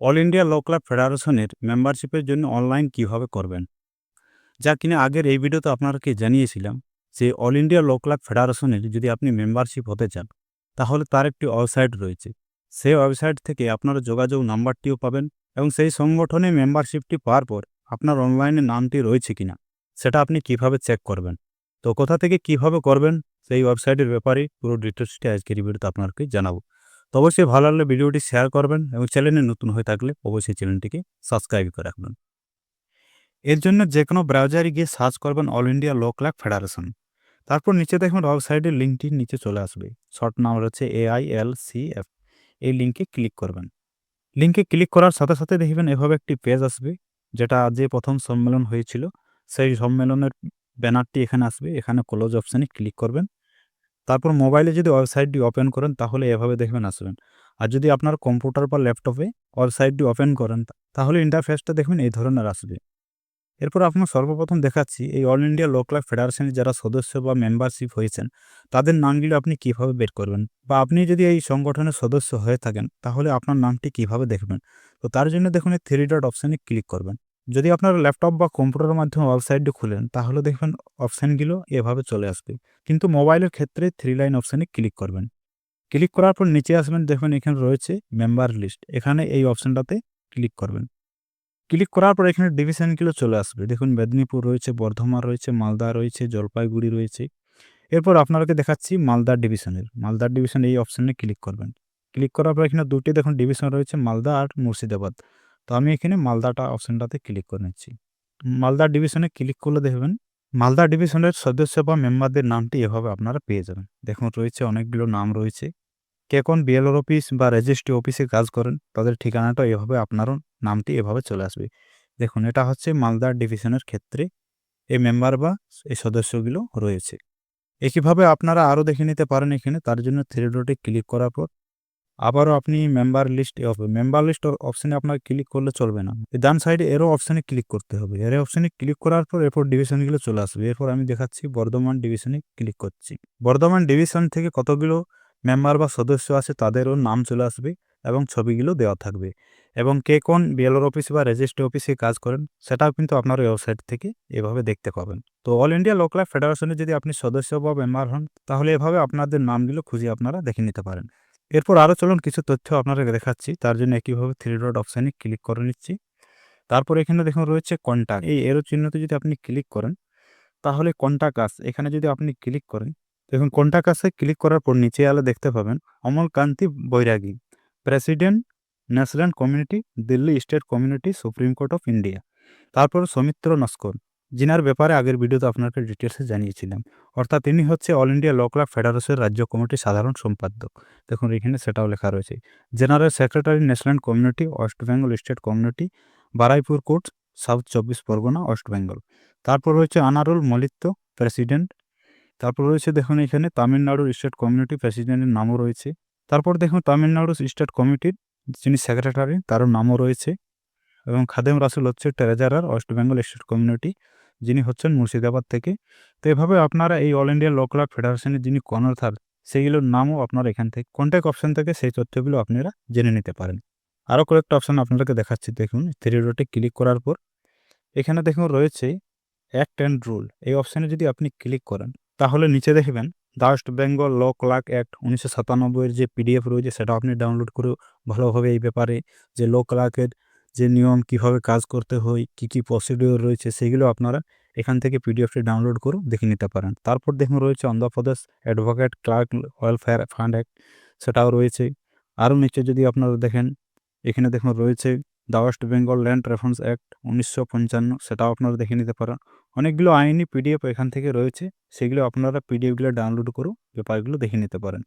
All India law club ফেডারেশনের মেম্বারশিপের জন্য online কীভাবে করবেন? যা কিনা আগের এই ভিডিওতে আপনাকে জানিয়েছিলাম যে অল ইন্ডিয়া ল ক্লাব ফেডারেশনের যদি আপনি মেম্বারশিপ হতে চান, তাহলে তার একটি ওয়েবসাইট রয়েছে। সেই ওয়েবসাইট থেকে আপনারা যোগাযোগ নাম্বারটিও পাবেন এবং সেই সংগঠনে মেম্বারশিপটি পাওয়ার পর আপনার অনলাইনে নামটি রয়েছে কিনা, সেটা আপনি কীভাবে চেক করবেন? তো কোথা থেকে কীভাবে করবেন? সেই ওয়েবসাইটের ব্যাপারে পুরো ডিটেলসটি আজকের ভিডিওতে আপনাকে জানাব। তো অবশ্যই ভালো লাগলে ভিডিওটি শেয়ার করবেন এবং চ্যানেলে নতুন হয়ে থাকলে অবশ্যই চ্যানেলটিকে সাবস্ক্রাইব করে রাখবেন। এর জন্য যে কোনো ব্রাউজারে গিয়ে সার্চ করবেন all India law club federation তারপর নিচে দেখবেন ওয়েবসাইটের লিঙ্কটি নিচে চলে আসবে। শর্ট নাম রয়েছে এফ এই লিঙ্কে ক্লিক করবেন। লিঙ্কে ক্লিক করার সাথে সাথে দেখবেন এভাবে একটি পেজ আসবে, যেটা যে প্রথম সম্মেলন হয়েছিল, সেই সম্মেলনের ব্যানারটি এখানে আসবে। এখানে ক্লোজ অপশানে ক্লিক করবেন। তারপর মোবাইলে যদি ওয়েবসাইটটি ওপেন করেন, তাহলে এভাবে দেখবেন আসবেন। আর যদি আপনার কম্পিউটার বা ল্যাপটপে ওয়েবসাইটটি ওপেন করেন তাহলে ইন্টারফেসটা দেখবেন এই ধরনের আসবে। এরপর আপনার সর্বপ্রথম দেখাচ্ছি এই অল ইন্ডিয়া লো ক্লাব ফেডারেশনের যারা সদস্য বা মেম্বারশিপ হয়েছেন, তাদের নামগুলো আপনি কীভাবে বের করবেন? বা আপনি যদি এই সংগঠনের সদস্য হয়ে থাকেন, তাহলে আপনার নামটি কীভাবে দেখবেন? তো তার জন্য দেখুন এই থ্রি ডট অপশানে ক্লিক করবেন। যদি আপনার ল্যাপটপ বা কম্পিউটারের মাধ্যমে ওয়েবসাইটটি খুলেন, তাহলে দেখবেন অপশানগুলো এভাবে চলে আসবে। কিন্তু মোবাইলের ক্ষেত্রে থ্রি লাইন অপশানে ক্লিক করবেন। ক্লিক করার পর নিচে আসবেন, দেখবেন এখানে রয়েছে মেম্বার লিস্ট এখানে এই অপশানটাতে ক্লিক করবেন। ক্লিক করার পর এখানে ডিভিশনগুলো চলে আসবে। দেখুন মেদিনীপুর রয়েছে, বর্ধমান রয়েছে, মালদা রয়েছে, জলপাইগুড়ি রয়েছে। এরপর আপনাকে দেখাচ্ছি মালদা ডিভিশনের মালদা ডিভিশন এই অপশানে ক্লিক করবেন। ক্লিক করার পর এখানে দুটি দেখুন ডিভিশন রয়েছে, মালদা আর মুর্শিদাবাদ। তো আমি এখানে মালদাটা অপশানটাতে ক্লিক করে নিচ্ছি। মালদা ডিভিশনে ক্লিক করলে দেখবেন, মালদা ডিভিশনের সদস্য বা মেম্বারদের নামটি এভাবে আপনারা পেয়ে যাবেন। দেখুন, রয়েছে অনেকগুলো নাম রয়েছে। কে কোন বিএলওর অফিস বা রেজিস্ট্রি অফিসে কাজ করেন, তাদের ঠিকানাটা এভাবে আপনারও নামটি এভাবে চলে আসবে। দেখুন, এটা হচ্ছে মালদা ডিভিশনের ক্ষেত্রে এই মেম্বার বা এই সদস্যগুলো রয়েছে। একইভাবে আপনারা আরও দেখে নিতে পারেন এখানে, তার জন্য থ্রি ক্লিক করার পর আবারও আপনি মেম্বার লিস্ট মেম্বার লিস্ট অপশানে আপনার ক্লিক করলে চলবে না। ডান সাইডে এরও অপশানে ক্লিক করতে হবে। এর অপশানে ক্লিক করার পর এরপর ডিভিশনগুলো চলে আসবে। এরপর আমি দেখাচ্ছি বর্ধমান ডিভিশনে ক্লিক করছি। বর্ধমান ডিভিশন থেকে কতগুলো মেম্বার বা সদস্য আছে তাদেরও নাম চলে আসবে এবং ছবিগুলো দেওয়া থাকবে। এবং কে কোন বিএলওর অফিস বা রেজিস্ট্রি অফিসে কাজ করেন, সেটাও কিন্তু আপনার ওয়েবসাইট থেকে এভাবে দেখতে পাবেন। তো অল ইন্ডিয়া লোকাল ফেডারেশনে যদি আপনি সদস্য বা মেম্বার হন, তাহলে এভাবে আপনাদের নামগুলো খুঁজে আপনারা দেখে নিতে পারেন। এরপর আরও চলুন কিছু তথ্য আপনাদেরকে দেখাচ্ছি। তার জন্য একইভাবে থ্রি ডট অপশানে ক্লিক করে নিচ্ছি। তারপর এখানে দেখুন রয়েছে কন্ট্যাক্ট এই এরো চিহ্নতে যদি আপনি ক্লিক করেন, তাহলে কন্ট্যাক্ট আস এখানে যদি আপনি ক্লিক করেন, দেখুন কন্ট্যাক্ট আসে ক্লিক করার পর নিচে আলো দেখতে পাবেন, Amal Kanti Bairagi. President national community Delhi state community supreme court of India তারপর সৌমিত্র নস্কর। যিনার ব্যাপারে আগের ভিডিওতে আপনাকে ডিটেলসে জানিয়েছিলাম। অর্থাৎ তিনি হচ্ছে অল ইন্ডিয়া ল ক্লাব ফেডারেশনের রাজ্য কমিটির সাধারণ সম্পাদক। দেখুন, এখানে সেটাও লেখা রয়েছে। General secretary national community West Bengal state community Baruipur court south চব্বিশ পরগনা ওয়েস্ট বেঙ্গল তারপর রয়েছে আনারুল মলিত্য প্রেসিডেন্ট তারপর রয়েছে দেখুন এখানে তামিলনাড়ুর স্টেট কমিউনিটি প্রেসিডেন্টের নামও রয়েছে। তারপর দেখুন তামিলনাড়ু স্টেট কমিটির যিনি সেক্রেটারি তারও নামও রয়েছে। এবং খাদেম রাসুল হচ্ছে treasurer West Bengal state community, যিনি হচ্ছেন মুর্শিদাবাদ থেকে। তো এভাবে আপনারা এই অল ইন্ডিয়া ল ক্লাব ফেডারেশনের যিনি কর্ণধার, সেইগুলোর নামও আপনারা এখান থেকে কন্ট্যাক্ট অপশান থেকে সেই তথ্যগুলো আপনারা জেনে নিতে পারেন। আরও কয়েকটা অপশান আপনাদেরকে দেখাচ্ছি, দেখুন থ্রি ডটে ক্লিক করার পর। এখানে দেখুন রয়েছে অ্যাক্ট অ্যান্ড রুল এই অপশানে যদি আপনি ক্লিক করেন, তাহলে নিচে দেখবেন the West Bengal law clerk act উনিশশো সাতানব্বইয়ের যে পিডিএফ রয়েছে সেটা আপনি ডাউনলোড করে ভালোভাবে এই ব্যাপারে যে ল ক্লাকের যে নিয়ম কীভাবে কাজ করতে হয়, কী কী প্রসিডিওর রয়েছে, সেগুলো আপনারা এখান থেকে পিডিএফটি ডাউনলোড করে দেখে নিতে পারেন। তারপর দেখুন রয়েছে Andhra Pradesh advocate clerk welfare fund act সেটাও রয়েছে। আরও নিচে যদি আপনারা দেখেন, এখানে দেখুন রয়েছে the West Bengal land reference act উনিশশো পঞ্চান্ন, সেটাও আপনারা দেখে নিতে পারেন। অনেকগুলো আইনি পিডিএফ এখান থেকে রয়েছে, সেগুলো আপনারা পিডিএফগুলো ডাউনলোড করে পেপারগুলো দেখে নিতে পারেন।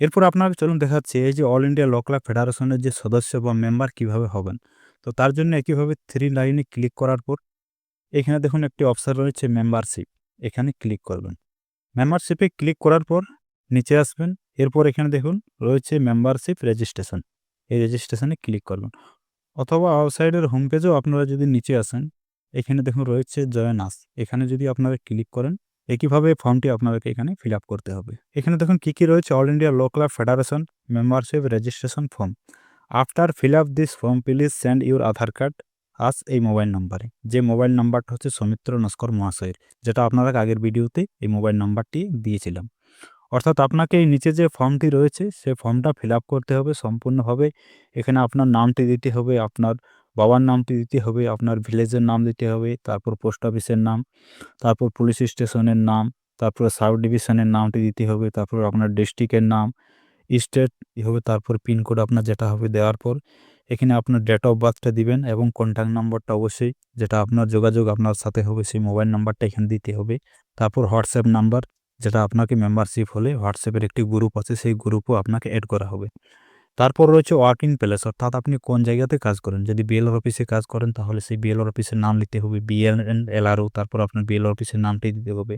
এরপর আপনাকে চলুন দেখাচ্ছি, এই যে অল ইন্ডিয়া ল ক্লাব ফেডারেশনের যে সদস্য বা মেম্বার কীভাবে হবেন। তো তার জন্য একইভাবে থ্রি লাইনে ক্লিক করার পর, এখানে দেখুন একটি অপশান রয়েছে মেম্বারশিপ এখানে ক্লিক করবেন। মেম্বারশিপে ক্লিক করার পর নিচে আসবেন। এরপর এখানে দেখুন রয়েছে মেম্বারশিপ রেজিস্ট্রেশন এই রেজিস্ট্রেশনে ক্লিক করবেন। অথবা ওয়েবসাইটের হোম পেজেও আপনারা যদি নিচে আসেন, এখানে দেখুন রয়েছে জয়েন আস এখানে যদি আপনারা ক্লিক করেন, একইভাবে ফর্মটি আপনাদেরকে এখানে ফিল করতে হবে। এখানে দেখুন কী কী রয়েছে? All India law club federation membership registration form after fill up this form please send your Aadhaar card us এই মোবাইল নাম্বারে যে মোবাইল নাম্বারটা হচ্ছে সৌমিত্র নস্কর মহাশয়ের, যেটা আপনারা আগের ভিডিওতে এই মোবাইল নাম্বারটি দিয়েছিলাম। অর্থাৎ আপনাকে এই নিচে যে ফর্মটি রয়েছে, সে ফর্মটা ফিল আপ করতে হবে সম্পূর্ণভাবে। এখানে আপনার নামটি দিতে হবে, আপনার বাবার নামটি দিতে হবে, আপনার ভিলেজের নাম দিতে হবে, তারপর পোস্ট অফিসের নাম, তারপর পুলিশ স্টেশনের নাম, তারপরে সাব ডিভিশনের নামটি দিতে হবে, তারপর আপনার ডিস্ট্রিক্টের নাম স্টেট হবে তারপর পিনকোড আপনার যেটা হবে দেওয়ার পর, এখানে আপনার ডেট অফ বার্থটা দিবেন এবং কন্ট্যাক্ট নাম্বারটা অবশ্যই যেটা আপনার যোগাযোগ আপনার সাথে হবে সেই মোবাইল নাম্বারটা এখানে দিতে হবে। তারপর হোয়াটসঅ্যাপ নাম্বার যেটা আপনাকে মেম্বারশিপ হলে হোয়াটসঅ্যাপের একটি গ্রুপ আছে, সেই গ্রুপও আপনাকে অ্যাড করা হবে। তারপর রয়েছে ওয়ার্কিং প্লেস অর্থাৎ আপনি কোন জায়গাতে কাজ করেন? যদি বিএলআর অফিসে কাজ করেন, তাহলে সেই বিএলআর অফিসের নাম নিতে হবে বিএল এলআরও তারপর আপনার বিএলআর অফিসের নামটি দিতে হবে।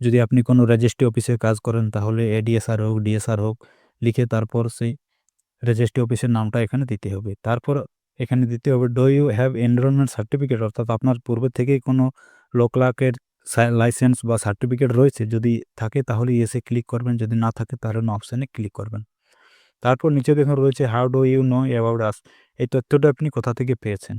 যদি আপনি কোনো রেজিস্ট্রি অফিসে কাজ করেন, তাহলে এডিএসআর হোক ডিএসআর হোক লিখে তারপর সেই রেজিস্ট্রি অফিসের নামটা এখানে দিতে হবে। তারপর এখানে দিতে হবে do you have enrolment certificate অর্থাৎ আপনার পূর্বে থেকেই কোনো লোকলাকের লাইসেন্স বা সার্টিফিকেট রয়েছে, যদি থাকে তাহলে এসে ক্লিক করবেন, যদি না থাকে তাহলে নো অপশানে ক্লিক করবেন। তারপর নিচে দেখুন রয়েছে how do you know about us এই তথ্যটা আপনি কোথা থেকে পেয়েছেন?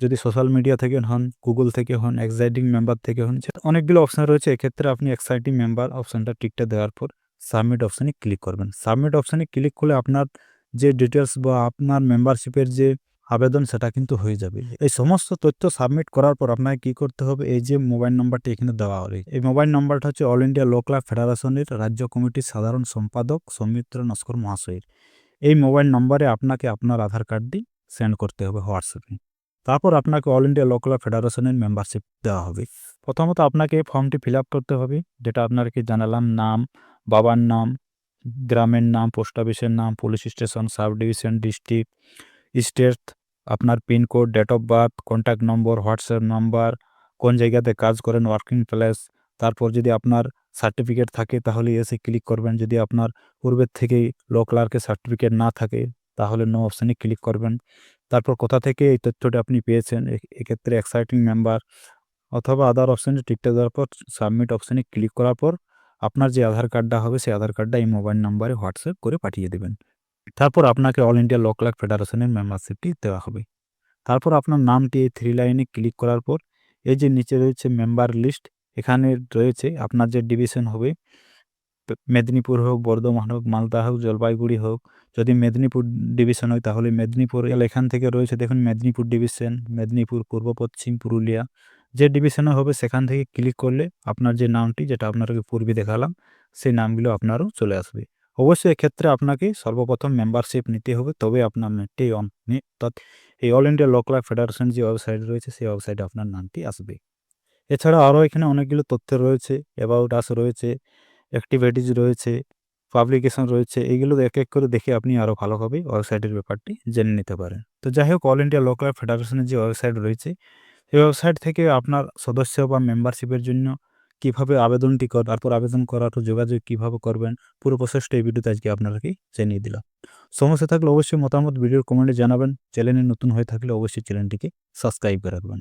যদি সোশ্যাল মিডিয়া থেকে হন গুগল থেকে হন এক্সাইটিং মেম্বার থেকে হন অনেকগুলো অপশান রয়েছে, এক্ষেত্রে আপনি এক্সাইটিং মেম্বার অপশানটা টিকটা দেওয়ার পর সাবমিট অপশানে ক্লিক করবেন। সাবমিট অপশানে ক্লিক করলে আপনার যে ডিটেলস বা আপনার মেম্বারশিপের যে আবেদন সেটা কিন্তু হয়ে যাবে। এই সমস্ত তথ্য সাবমিট করার পর আপনাকে কী করতে হবে? এই যে মোবাইল নাম্বারটি এখানে দেওয়া হবে এই মোবাইল নাম্বারটা হচ্ছে অল ইন্ডিয়া লো ক্লাব ফেডারেশনের রাজ্য কমিটির সাধারণ সম্পাদক সৌমিত্র নস্কর মহাশয়ের। এই মোবাইল নম্বরে আপনাকে আপনার আধার কার্ডটি সেন্ড করতে হবে হোয়াটসঅ্যাপে। তারপর আপনাকে অল ইন্ডিয়া লো ক্লাব ফেডারেশনের মেম্বারশিপ দেওয়া হবে। প্রথমত আপনাকে এই ফর্মটি ফিল আপ করতে হবে। যেটা আপনাকে জানালাম নাম বাবার নাম, গ্রামের নাম, পোস্ট অফিসের নাম, police station, sub division, district, state, আপনার pincode date of birth contact number, WhatsApp number, কোন জায়গাতে কাজ করেন, ওয়ার্কিং প্লেস। তারপর যদি আপনার সার্টিফিকেট থাকে, তাহলে এসে ক্লিক করবেন। যদি আপনার পূর্বের থেকেই লো ক্লার্কের সার্টিফিকেট না থাকে, তাহলে নো অপশানে ক্লিক করবেন। তারপর কোথা থেকে এই তথ্যটা আপনি পেয়েছেন এক্ষেত্রে এক্সাইটিং মেম্বার অথবা আদার অপশানে টিকটা দেওয়ার পর, সাবমিট অপশানে ক্লিক করার পর আপনার যে আধার কার্ডটা হবে, সেই আধার কার্ডটা এই মোবাইল নাম্বারে হোয়াটসঅ্যাপ করে পাঠিয়ে দেবেন। তারপর আপনাকে অল ইন্ডিয়া ল ক্লার্ক ফেডারেশনের মেম্বারশিপটি দেওয়া হবে। তারপর আপনার নামটি এই থ্রি লাইনে ক্লিক করার পর, এই যে নিচে রয়েছে মেম্বার লিস্ট এখানে রয়েছে আপনার যে ডিভিশন হবে, মেদিনীপুর হোক, বর্ধমান হোক, মালদা হোক, জলপাইগুড়ি হোক, যদি মেদিনীপুর ডিভিশন হয় তাহলে মেদিনীপুর এখান থেকে রয়েছে দেখুন, মেদিনীপুর ডিভিশন মেদিনীপুর, পূর্ব পশ্চিম, পুরুলিয়া যে ডিভিশনে হবে সেখান থেকে ক্লিক করলে আপনার যে নামটি যেটা আপনাকে পূর্বে দেখালাম, সেই নামগুলো আপনারও চলে আসবে। অবশ্যই এক্ষেত্রে আপনাকে সর্বপ্রথম মেম্বারশিপ নিতে হবে। তবে আপনার নেটটি অন অর্থাৎ এই all India law club federation যে ওয়েবসাইট রয়েছে, সেই ওয়েবসাইটে আপনার নামটি আসবে। এছাড়া আরও এখানে অনেকগুলো তথ্য রয়েছে অ্যাবাউট আস রয়েছে অ্যাক্টিভিটিস রয়েছে পাবলিকেশন রয়েছে, এইগুলো এক এক করে দেখে আপনি আরও ভালোভাবে ওয়েবসাইটের ব্যাপারটি জেনে নিতে পারেন। তো যাই হোক অল ইন্ডিয়া লোকাল ফেডারেশনের যে ওয়েবসাইট রয়েছে সেই ওয়েবসাইট থেকে আপনার সদস্য বা মেম্বারশিপের জন্য কীভাবে আবেদনটি কর, তারপর আবেদন করার যোগাযোগ কীভাবে করবেন, পুরো প্রসেসটা এই ভিডিওতে আজকে আপনাদেরকে জানিয়ে দিলাম। সমস্যা থাকলে অবশ্যই মতামত ভিডিওর কমেন্টে জানাবেন। চ্যানেলে নতুন হয়ে থাকলে অবশ্যই চ্যানেলটিকে সাবস্ক্রাইব করে রাখবেন।